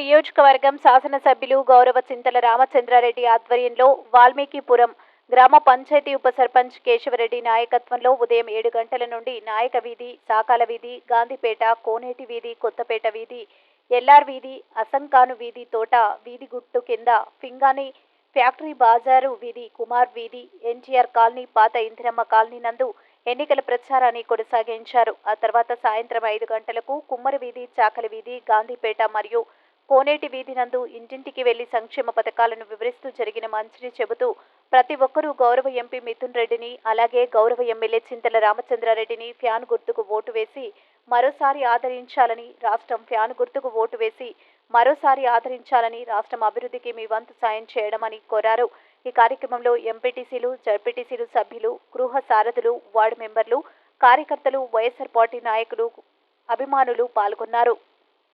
నియోజకవర్గం శాసనసభ్యులు గౌరవ చింతల రామచంద్రారెడ్డి ఆధ్వర్యంలో వాల్మీకిపురం గ్రామ పంచాయతీ ఉప సర్పంచ్ కేశవరెడ్డి నాయకత్వంలో ఉదయం ఏడు గంటల నుండి నాయక వీధి సాకాల వీధి గాంధీపేట కోనేటి వీధి కొత్తపేట వీధి ఎల్ఆర్ వీధి అసంకాను వీధి తోట వీధి గుట్టు కింద ఫింగాని ఫ్యాక్టరీ బాజారు వీధి కుమార్ వీధి ఎన్టీఆర్ కాలనీ పాత ఇందిరమ్మ కాలనీ నందు ఎన్నికల ప్రచారాన్ని కొనసాగించారు. ఆ తర్వాత సాయంత్రం ఐదు గంటలకు కుమ్మరి వీధి చాకలి వీధి గాంధీపేట మరియు కోనేటి వీధి నందు ఇంటింటికి వెళ్ళి సంక్షేమ పథకాలను వివరిస్తూ జరిగిన మంచిని చెబుతూ ప్రతి ఒక్కరూ గౌరవ ఎంపీ మిథున్ రెడ్డిని అలాగే గౌరవ ఎమ్మెల్యే చింతల రామచంద్రారెడ్డిని ఫ్యాన్ గుర్తుకు ఓటు వేసి మరోసారి ఆదరించాలని రాష్ట్రం ఫ్యాన్ గుర్తుకు ఓటు వేసి మరోసారి ఆదరించాలని రాష్ట్రం అభివృద్ధికి మీ వంతు సాయం చేయడమని కోరారు. ఈ కార్యక్రమంలో ఎంపీటీసీలు జడ్పీటీసీలు సభ్యులు గృహ సారథులు వార్డు మెంబర్లు కార్యకర్తలు వైఎస్ఆర్ పార్టీ నాయకులు అభిమానులు పాల్గొన్నారు.